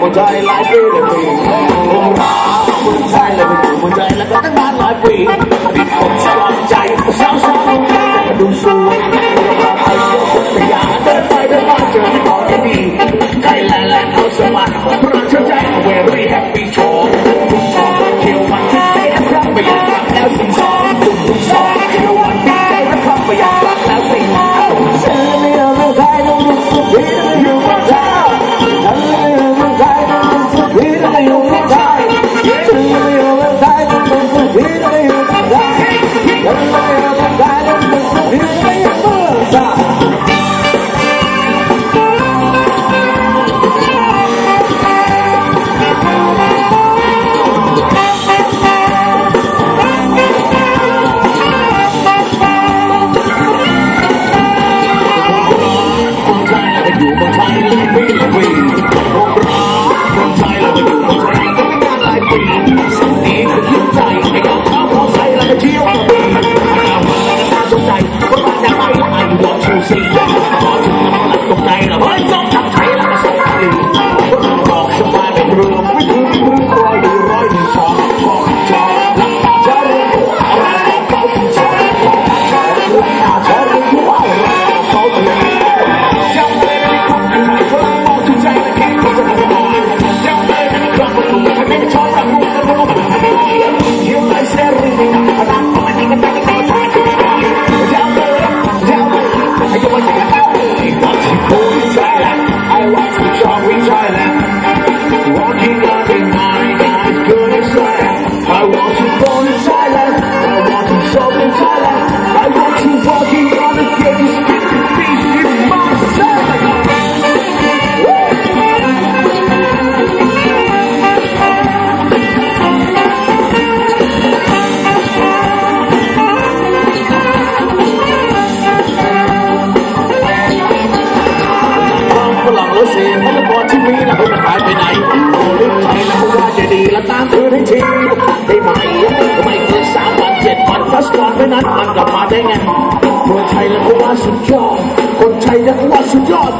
หัวใจหลายปีเลย 谁也不能把这荒来覆吧 ได้ไหมไม่เกินสามวันเจ็ดวันฟัสก่อนไม่นั้นมันกลับมาได้ไงคนไทยแล้วกว่าสุดยอดคนไทยแล้วกว่าสุดยอด